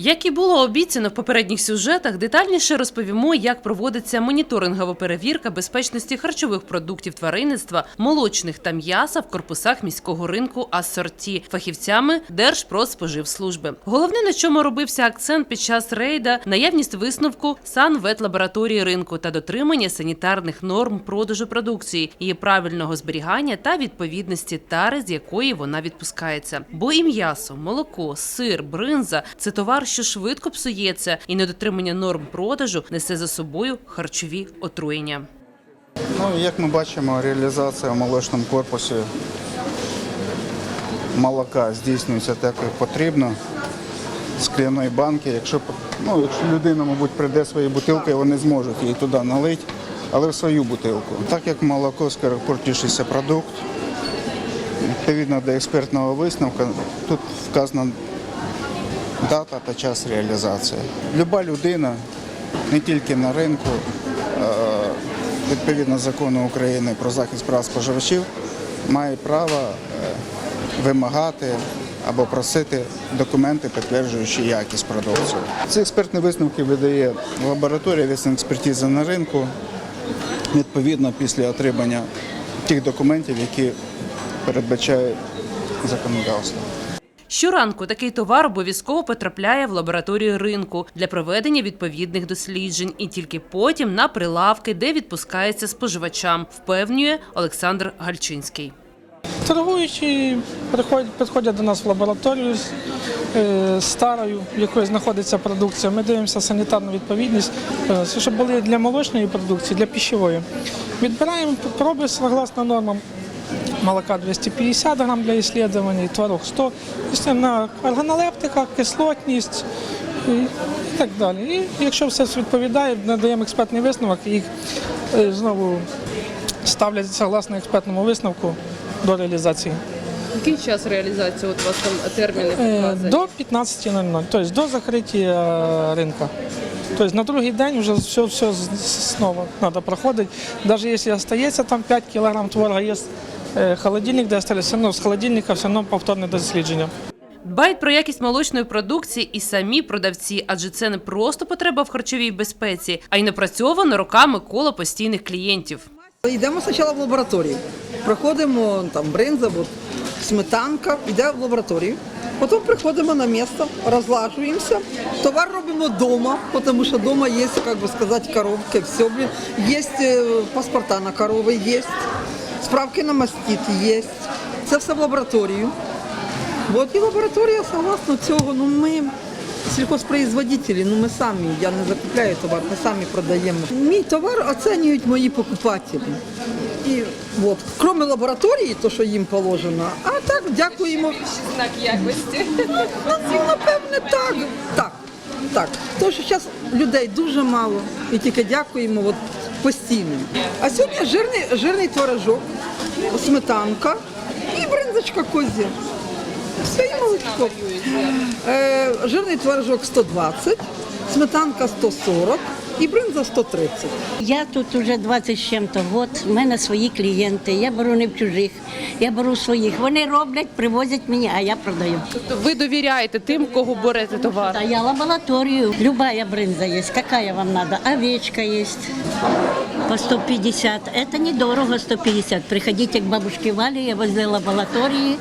Як і було обіцяно в попередніх сюжетах, детальніше розповімо, як проводиться моніторингова перевірка безпечності харчових продуктів тваринництва, молочних та м'яса в корпусах міського ринку асорті фахівцями Держпродспоживслужби. Головне, на чому робився акцент під час рейда, наявність висновку санветлабораторії ринку та дотримання санітарних норм продажу продукції, її правильного зберігання та відповідності тари, з якої вона відпускається. Бо і м'ясо, молоко, сир, бринза це товар, що швидко псується, і недотримання норм продажу несе за собою харчові отруєння. Ну, як ми бачимо, реалізація в молочному корпусі молока здійснюється так, як потрібно. Скляної банки. Якщо, ну, якщо людина, мабуть, прийде своєю бутилкою, вони зможуть її туди налити, але в свою бутилку. Так як молоко скоропортішийся продукт, відповідно до експертного висновку, тут вказана дата та час реалізації. Люба людина, не тільки на ринку, е, відповідно закону України про захист прав споживачів, має право е, вимагати або просити документи, підтверджуючи якість продукції. Ці експертні висновки видає лабораторія вісна експертизи на ринку, відповідно після отримання тих документів, які передбачає законодавство. Щоранку такий товар обов'язково потрапляє в лабораторію ринку для проведення відповідних досліджень, і тільки потім на прилавки, де відпускається споживачам, впевнює Олександр Гальчинський. Торгуючі приходять, до нас в лабораторію е, старою, в якої знаходиться продукція. Ми дивимося санітарну відповідність, е, щоб були для молочної продукції, для пищевої. Відбираємо проби согласно нормам. Молока 250 грам для исследований, творог 100, Після на органолептика, кислотність і, так далі. І якщо все відповідає, надаємо експертний висновок і е, знову ставлять согласно експертному висновку до реалізації. Який час реалізації? От у вас там терміни Е. До 15.00, тобто до закриття ринку. Тобто на другий день вже все, все знову треба проходити. Навіть якщо залишається там 5 кг творога, є е, холодильник, де залишилося, все одно з холодильника все одно повторне дослідження. Дбають про якість молочної продукції і самі продавці, адже це не просто потреба в харчовій безпеці, а й напрацьовано роками коло постійних клієнтів. Йдемо спочатку в лабораторію. Проходимо там бринза, сметанка, йде в лабораторію. Потім приходимо на місце, розлажуємося. Товар робимо вдома, тому що вдома є, як би сказати, коробки, все. Є е, паспорта на корови, є, справки на мастит є. Це все в лабораторію. От і лабораторія, согласно цього, ну ми сільхозпроизводителі, ну ми самі, я не закупляю товар, ми самі продаємо. Мій товар оцінюють мої покупателі. І от, крім лабораторії, то що їм положено, а так дякуємо. Знак якості. Ну, напевне, так. Так. Так. Тому що зараз людей дуже мало і тільки дякуємо от, постійно. А сьогодні жирний, жирний творожок, сметанка і бринзочка козі. Все і молочко. Е, жирний творожок 120, сметанка 140 і бринза 130. Я тут уже 20 з чим-то год. У мене свої клієнти. Я беру не в чужих, я беру своїх. Вони роблять, привозять мені, а я продаю. Тобто ви довіряєте тим, кого берете товар? Та я лабораторію. Любая бринза є, Какая вам треба, Овечка есть. По 150. Это недорого 150. Приходите к бабушке Вале, я возле лаборатории.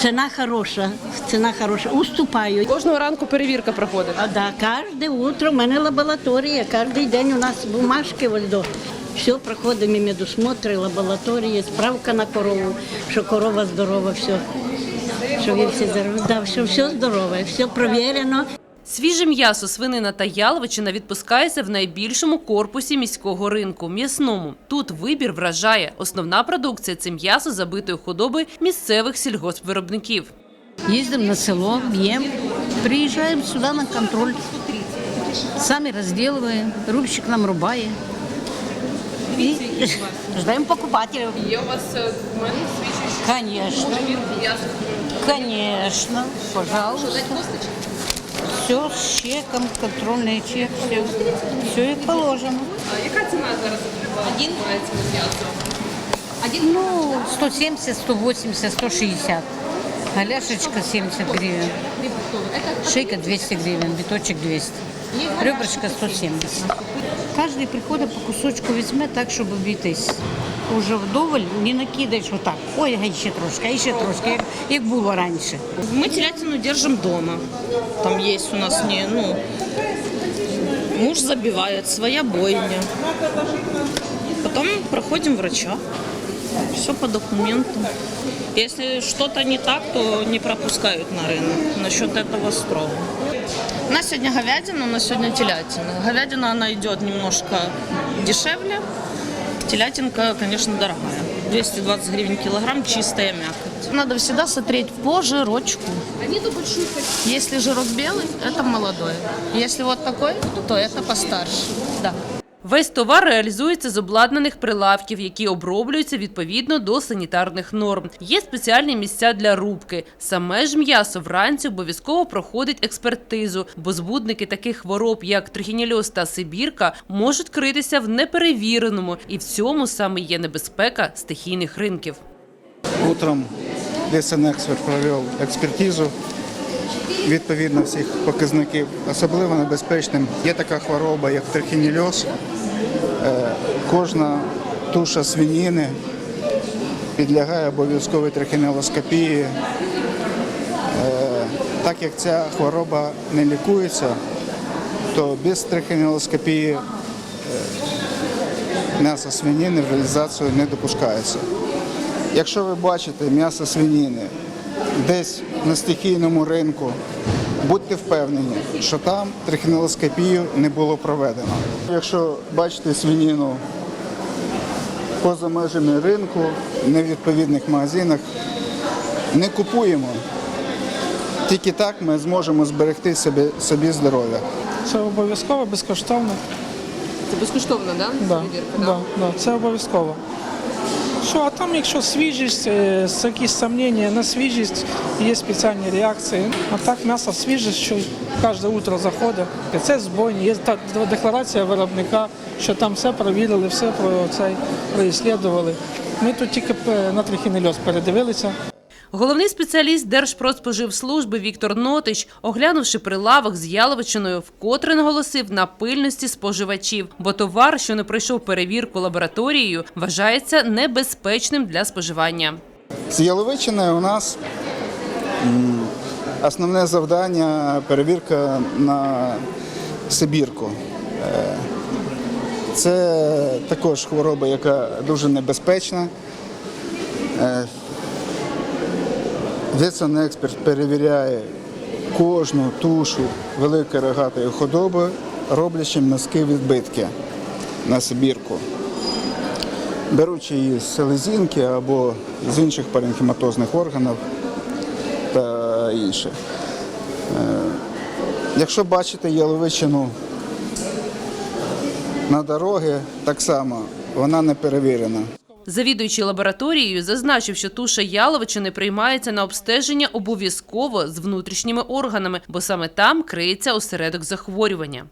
Цена хороша. Цена хороша. Уступаю. Кожного ранку перевірка проходить. А да, каждое утро в мене лабораторія. Кожен день у нас бумажки ось. Все, проходимо медосмотри, лабораторії, справка на корову, що корова здорова, все. Що ви всі здорові. Да, все, все здорове, все провірено. Свіже м'ясо, свинина та яловичина відпускається в найбільшому корпусі міського ринку м'ясному. Тут вибір вражає. Основна продукція це м'ясо забитої худоби місцевих сільгоспвиробників. Ездим на село, бьем, приезжаем сюда на контроль. Сами разделываем, рубщик нам рубает. И ждаем покупателей. Є у вас документи він м'ясо конечно, пожалуйста. Все з чеком, контрольний чек, все, все як положено. А яка ціна зараз Один? м'ясо? Ну, 170, 180, 160. Голяшечка 70 гривен. Шейка 200 гривен, биточек 200. Ребрышко 170. Каждый приходить по кусочку візьме так, щоб обійтись. Уже вдоволь не накидаєш отак. Ой, а ще трошки, а ще трошки, як, як було раніше. Мы телятину держим дома. Там есть у нас не, ну, муж забивает, своя бойня. Потом проходим врача. Все по документам. Если что-то не так, то не пропускают на рынок. Насчет этого строго. У нас сегодня говядина, у нас сегодня телятина. Говядина, она идет немножко дешевле. Телятинка, конечно, дорогая. 220 гривен килограмм, чистая мякоть. Надо всегда смотреть по жирочку. Если жирок белый, это молодой. Если вот такой, то это постарше. Да. Весь товар реалізується з обладнаних прилавків, які оброблюються відповідно до санітарних норм. Є спеціальні місця для рубки. Саме ж м'ясо вранці обов'язково проходить експертизу, бо збудники таких хвороб, як трихінельоз та сибірка, можуть критися в неперевіреному, і в цьому саме є небезпека стихійних ринків. Утром ДСН-експерт провів експертизу відповідно всіх показників. Особливо небезпечним є така хвороба, як трихінельоз. Кожна туша свиніни підлягає обов'язковій трихінелоскопії. Е, Так як ця хвороба не лікується, то без трихінелоскопії е, м'ясо свинини в реалізацію не допускається. Якщо ви бачите м'ясо свинини десь на стихійному ринку, будьте впевнені, що там трихінелоскопію не було проведено. Якщо бачите свинину поза межами ринку, не в відповідних магазинах, не купуємо. Тільки так ми зможемо зберегти собі, собі здоров'я. Це обов'язково, безкоштовно. Це безкоштовно, да? Да, перевірка, да, да, це обов'язково. Що, а там, якщо свіжість, якісь сумніння на свіжість, є спеціальні реакції. А так м'ясо свіже, що кожне утро заходить. Це збойні, є та декларація виробника, що там все перевірили, все про цей проіслідували. Ми тут тільки е, на трихінельоз передивилися. Головний спеціаліст Держпродспоживслужби Віктор Нотич, оглянувши прилавок з яловичиною, вкотре наголосив на пильності споживачів, бо товар, що не пройшов перевірку лабораторією, вважається небезпечним для споживання. З Яловичиною у нас основне завдання перевірка на Сибірку. Е, Це також хвороба, яка дуже небезпечна. Ветсанексперт перевіряє кожну тушу великої рогатої худоби, роблячи м'язки відбитки на Сибірку беручи її з селезінки або з інших паренхематозних органів та інше. Е, Якщо бачите яловичину на дорогі, так само вона не перевірена. Завідуючий лабораторією зазначив, що туша яловичини приймається на обстеження обов'язково з внутрішніми органами, бо саме там криється осередок захворювання.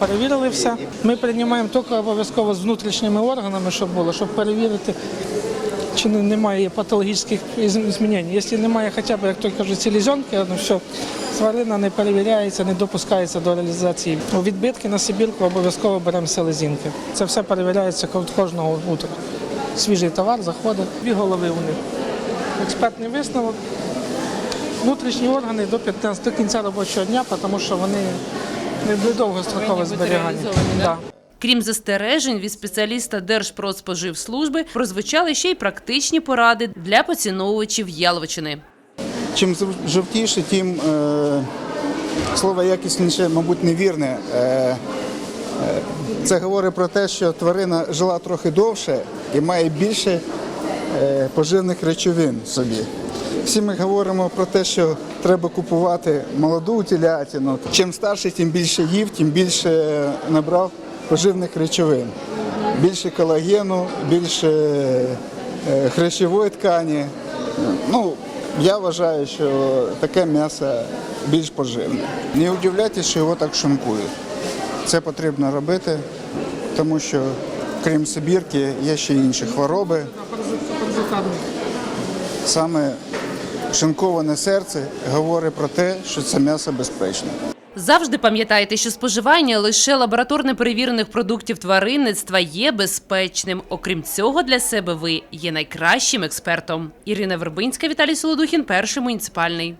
Перевірили все. Ми приймаємо тільки обов'язково з внутрішніми органами, щоб було, щоб перевірити, чи немає патологічних змінень. Якщо немає хоча б, як то кажуть, селезенки, ну все, тварина не перевіряється, не допускається до реалізації. У відбитки на Сибірку обов'язково беремо селезінки. Це все перевіряється ко- кожного утра. Свіжий товар заходить, дві голови у них. Експертний висновок. Внутрішні органи до 15 до кінця робочого дня, тому що вони не довгострокове зберігання. да? Крім застережень від спеціаліста Держпродспоживслужби, прозвучали ще й практичні поради для поціновувачів яловичини. Чим жовтіше, тим е, слово якісніше, мабуть, невірне. Е, е, це говорить про те, що тварина жила трохи довше і має більше е, поживних речовин в собі. Всі ми говоримо про те, що треба купувати молоду телятину. Чим старше, тим більше їв, тим більше набрав поживних речовин. Більше колагену, більше е, хрящової ткані. Ну, я вважаю, що таке м'ясо більш поживне. Не удивляйтесь, що його так шинкують. Це потрібно робити, тому що крім Сибірки є ще інші хвороби. Саме шинковане серце говорить про те, що це м'ясо безпечне. Завжди пам'ятайте, що споживання лише лабораторно перевірених продуктів тваринництва є безпечним. Окрім цього, для себе ви є найкращим експертом. Ірина Вербинська, Віталій Солодухін, перший муніципальний.